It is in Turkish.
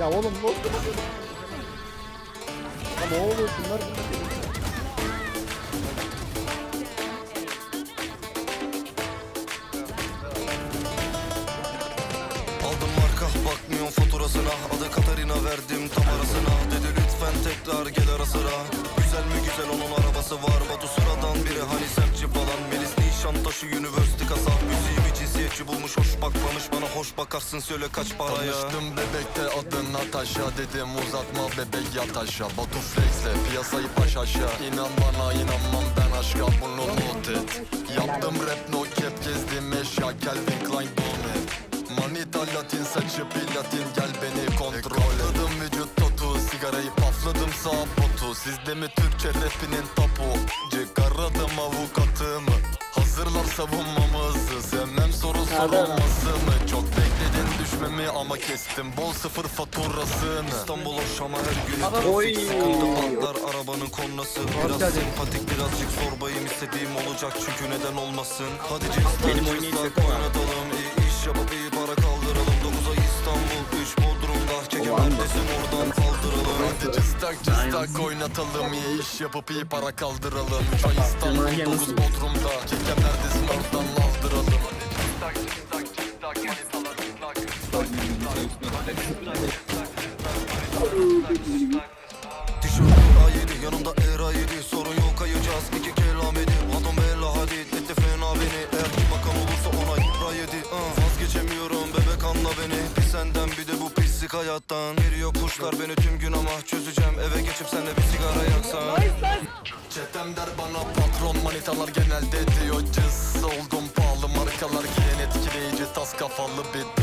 Ya oğlum ne oldu? Ya ne oluyor? Bunlar? Aldım marka bakmıyorum faturasına. Adı Katarina verdim tam arasına. Dedi lütfen tekrar gel ara sıra. Güzel mi güzel onun arabası var. Batu sıradan biri hani sertçi falan. Melis Nişantaşı Üniversite kasa. Müziğimi cinsiyetçi bulmuş hoş bakmamış Bana hoş bakarsın söyle kaç paraya. Tanıştım bebekte adın Natasha Dedim uzatma bebek yat aşağı. Batu flexle piyasayı baş aşağı. İnan bana inanmam ben aşka bunu not et. Yaptım rap no cap gezdim eşya Calvin Klein donut Manita latin saçı platin gel beni kontrol et. Katladım vücut totu sigarayı pafladım sağ botu. Sizde mi Türkçe rapinin tapu? Çıkaradım avukatımı Hazırlar savunmamızı. Sevmem soru sorulması mı Çok bekledin düşmemi ama kestim. Bol sıfır faturasını. İstanbul hoş ama her gün trafik sıkıntı. Patlar arabanın kornası. Biraz sempatik birazcık zorbayım. İstediğim olacak çünkü neden olmasın? Hadi Benim cestak oynayış cestak yapamam. oynatalım. İyi iş yapıp iyi para kaldıralım. 9 ay İstanbul 3 Bodrum'da. Kekim neredesin oradan cıstak oynatalım iyi iş yapıp iyi para kaldıralım. Dokuz Yalnız. Bodrum'da Kekem neredesin oradan aldıralım. Tişörtüm A7 yanımda era 7 Sorun yok kayacağız. İki kelam edi. Adam bella hadi. Etti fena beni. Eğer bakan olursa ona ra yedi. Vazgeçemiyorum. Bebek anla beni. Bir senden bir de pislik hayattan Geliyor kuşlar beni tüm gün ama Çözeceğim. Eve geçip senle bir sigara yaksan. Çetem der bana patron manitalar genelde diyor. Cız Oldum pahalı markalar giyen etkileyici. Tas kafalı bir